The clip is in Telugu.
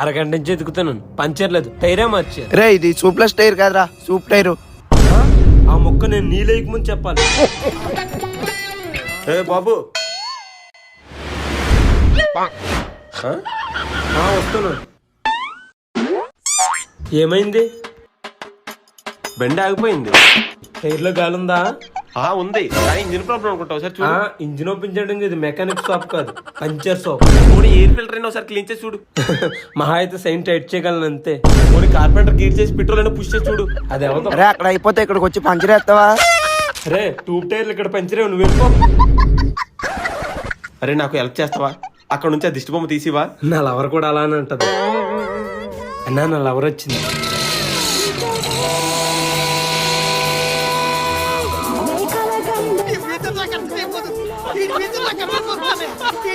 అరగంట నుంచి ఎదుగుతాను. పంచర్ లేదు. టైరే మార్చారు రే ఇది సూప్లెస్ టైర్ కాదురా. Tube tyre. ఆ మొక్క నేను నీళ్ళకి ముందు చెప్పాలి. ఏ బాబు. ఆ, వస్తున్నాను ఏమైంది? బెండ ఆగిపోయింది. టైర్లో గాలుందా ఆ ఉంది. కానీ ఇంజిన్ ప్రాబ్లం అనుకుంటా. ఒకసారి చూడు. ఇంజిన్ ఓపెన్ చేయడం ఇది మెకానిక్ షాప్ కాదు పంచర్ షాప్ పోనీ ఎయిర్ ఫిల్టర్ అయినా ఒకసారి క్లీన్ చేసి చూడు. మహా అయితే సైన్ టైట్ చేయగలను అంతే. పోనీ కార్పెంటర్ గీర్ చేసి పెట్రోల్ అయినా పుష్ చేసి చూడు. అది ఎవరితో రే అక్కడ అయిపోతే ఇక్కడికి వచ్చి పంచర్ వేస్తావా? రే ట్యూబ్ టైర్లు ఇక్కడ పంచరే నువ్వు వెళ్ళిపో. అరే నాకు హెల్ప్ చేస్తావా? అక్కడ నుంచి ఆ దిష్టి బొమ్మ తీసివా? నా లవర్ కూడా అలానే అంటది. అన్నా నా లవర్ వచ్చింది. 你别这么讲，我怕你。